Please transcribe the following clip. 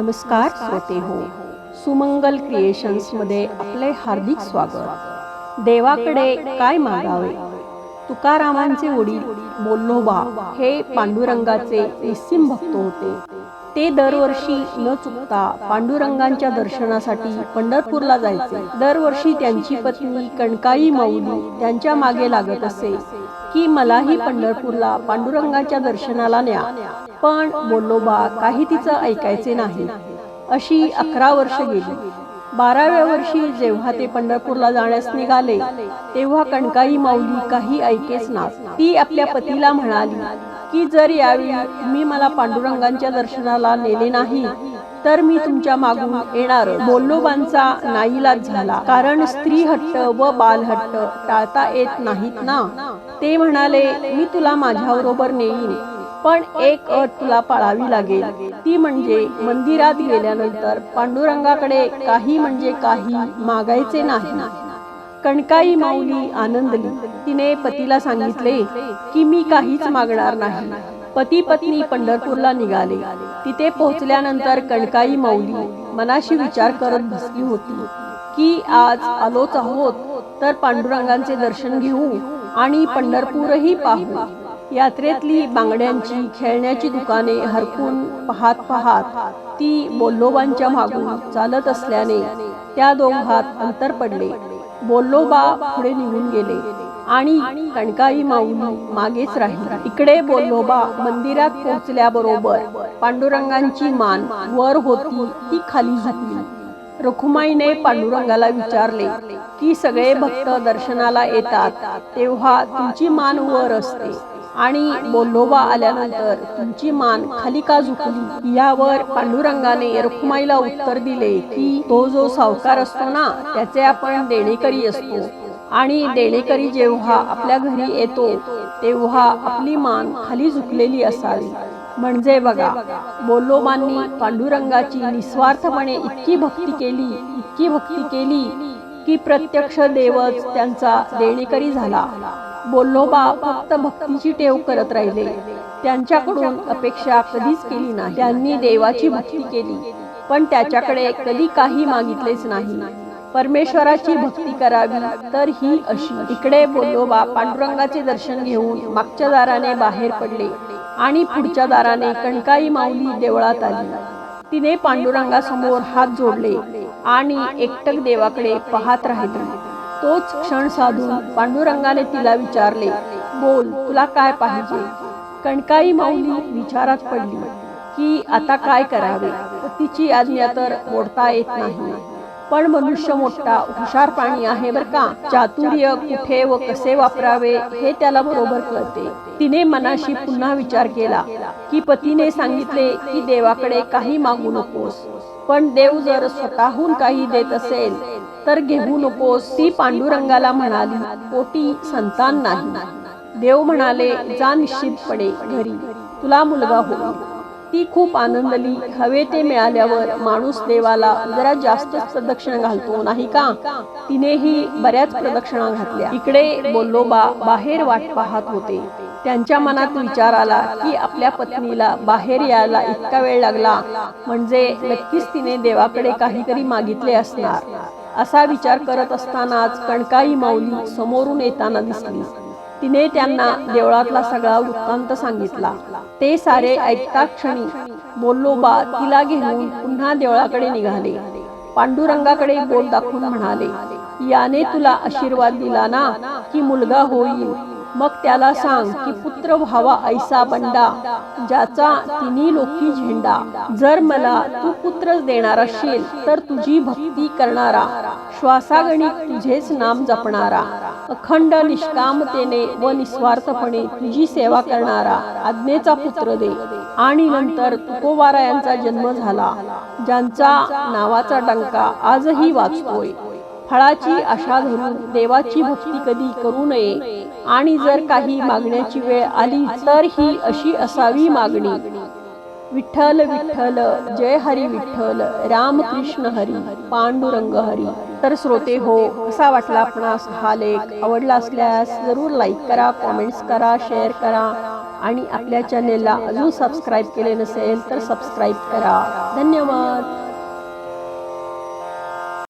नमस्कार श्रोते हो. सुमंगल क्रिएशन्समध्ये आपले हार्दिक स्वागत. देवाकडे काय मागावे? तुकारामांचे वडील बोल्लोबा हे पांडुरंगाचे निस्सिम भक्त होते. ते दरवर्षी न चुकता पांडुरंगांच्या दर्शनासाठी पंढरपूरला जायचे. दरवर्षी त्यांची पत्नी कणकाई माऊली त्यांच्या मागे लागत असे की मलाही पंढरपूरला पांडुरंगाच्या दर्शनाला न्या. पण बोल्लोबा काही तिचं ऐकायचे नाही. अशी अकरा वर्ष गेली. बाराव्या वर्षी जेव्हा ते पंढरपूरला जाण्यास निघाले तेव्हा कणकाई माऊली काही ऐकेच ना. ती आपल्या पतीला म्हणाली की जर यावेळी तुम्ही मला पांडुरंगांच्या दर्शनाला नेले नाही तर मी तुमच्या मागून येणार. बोल्लोबांचा नाईलाज झाला. कारण स्त्री हट्ट व बालहट्ट टाळता येत नाहीत ना. ते म्हणाले मी तुला माझ्याबरोबर नेईन. पण एक अट तुला पाळावी लागेल. ती म्हणजे मंदिरात गेल्यानंतर पांडुरंगाकडे काही म्हणजे काही मागायचे नाही. कणकाई माऊली आनंदली तिने पतीला सांगितले की मी काहीच मागणार नाही. पती पत्नी पंढरपूरला निघाले. तिथे पोहोचल्यानंतर कणकाई माऊली मनाशी विचार करत बसली होती की आज आलोच आहोत तर पांडुरंगांचे दर्शन घेऊ आणि पंढरपूरही पाहू. यात्रेतली बांगड्यांची खेळण्याची दुकाने हरकून पाहत पाहत ती बोल्लोबांच्या मागून चालत असल्याने त्या दोघात अंतर पडले. बोल्लोबा पुढे निघून गेले आणि कणकाई माऊली मागेच राहिली. इकडे बोल्लोबा मंदिरात पोहोचल्याबरोबर पांडुरंगांची मान वर होती ती खाली झुकली. रखुमाईने पांडुरंगाला विचारले की सगळे भक्त दर्शनाला येतात तेव्हा तुमची मान वर असते. आणि बोल्लोबा आल्यानंतर तुमची मान खाली का झुकली? यावर पांडुरंगाने रखुमाईला उत्तर दिले की तो जो सावकार असतो ना त्याचे आपण देणेकरी असतो. आणि देणेकरी जेव्हा आपल्या घरी येतो तेव्हा आपली मान खाली झुकलेली असावी. म्हणजे बघा बोल्लोबांनी पांडुरंगाची निस्वार्थपणे इतकी भक्ती केली इतकी भक्ती केली की प्रत्यक्ष देवच त्यांचा देणेकरी झाला. बोल्लोबा फक्त भक्तीची टेव करत राहिले. त्यांच्याकडून अपेक्षा कधीच केली नाही. त्यांनी देवाची भक्ती केली. पण त्याच्याकडे कधी काही मागितलेच नाही. परमेश्वराची भक्ती करावी तर ही अशी. इकडे बोल्लोबा पांडुरंगाचे दर्शन घेऊन मागच्या दाराने बाहेर पडले आणि पुढच्या दाराने कणकाई माऊली देवळात आली. तिने पांडुरंगासमोर हात जोडले आणि एकटक देवाकडे पाहत राहिले. तोच क्षण साधून पांडुरंगाने तिला विचारले बोल तुला काय पाहिजे? कणकाई माऊली विचारात पडली की आता काय करावे? तिची आज्ञा तर मोडता येत नाही. पण मनुष्य मोठा हुशार प्राणी आहे बर का. चातुर्य कुठे व कसे वापरावे हे त्याला बरोबर कळते. तिने मनाशी पुन्हा विचार केला की पतीने सांगितले की देवाकडे काही मागू नकोस. पण देव जर स्वतःहून काही देत असेल तर घेऊ नकोस ती पांडुरंगाला म्हणाली कोटी संतान नाही. देव म्हणाले जा निश्चितपणे घरी तुला मुलगा हो. ती खूप आनंदली हवे ते मिळाल्यावर माणूस देवाला जरा जास्तच प्रदक्षिणा घालतो नाही का? तिनेही बऱ्याच प्रदक्षिणा घातल्या. इकडे बोल्लोबा बाहेर वाट पाहत होते. त्यांच्या मनात विचार आला की आपल्या पत्नीला बाहेर यायला इतका वेळ लागला. म्हणजे नक्कीच तिने देवाकडे काहीतरी मागितले असणार. असा विचार करत असतानाच कणकाई माऊली समोरून येताना दिसली. तिने त्यांना देवळातला सगळा वृत्तांत सांगितला. ते सारे ऐकता क्षणी बोल्लोबा तिला घेऊन पुन्हा देवळाकडे निघाले. पांडुरंगाकडे बोल दाखवून म्हणाले याने तुला आशीर्वाद दिला ना की मुलगा होईल. मग त्याला सांग की पुत्र व्हावा ऐसा बंडा ज्याचा तिन्ही लोकी झेंडा. जर मला तू पुत्रच देणार असेल तर तुझी भक्ती करणारा श्वासागणिक तुझेच नाम जपणारा अखंड निष्कामतेने व निस्वार्थपणे तुझी सेवा करणारा आज्ञेचा पुत्र दे. आणि नंतर तुकोबारा यांचा जन्म झाला ज्यांचा नावाचा डंका आजही वाचतोय. फळाची आशा धरून देवाची भक्ती कधी करू नये. आणि जर काही मागण्याची वेळ आली तर ही अशी असावी मागणी. विठ्ठल विठ्ठल जय हरी विठ्ठल राम कृष्ण हरी पांडुरंग हरी. तर श्रोते हो कसा वाटला आपणास हा लेख? आवडला असल्यास जरूर लाईक करा कॉमेंट्स करा शेअर करा. आणि आपल्या चॅनेलला अजून सबस्क्राईब केले नसेल तर सबस्क्राईब करा. धन्यवाद.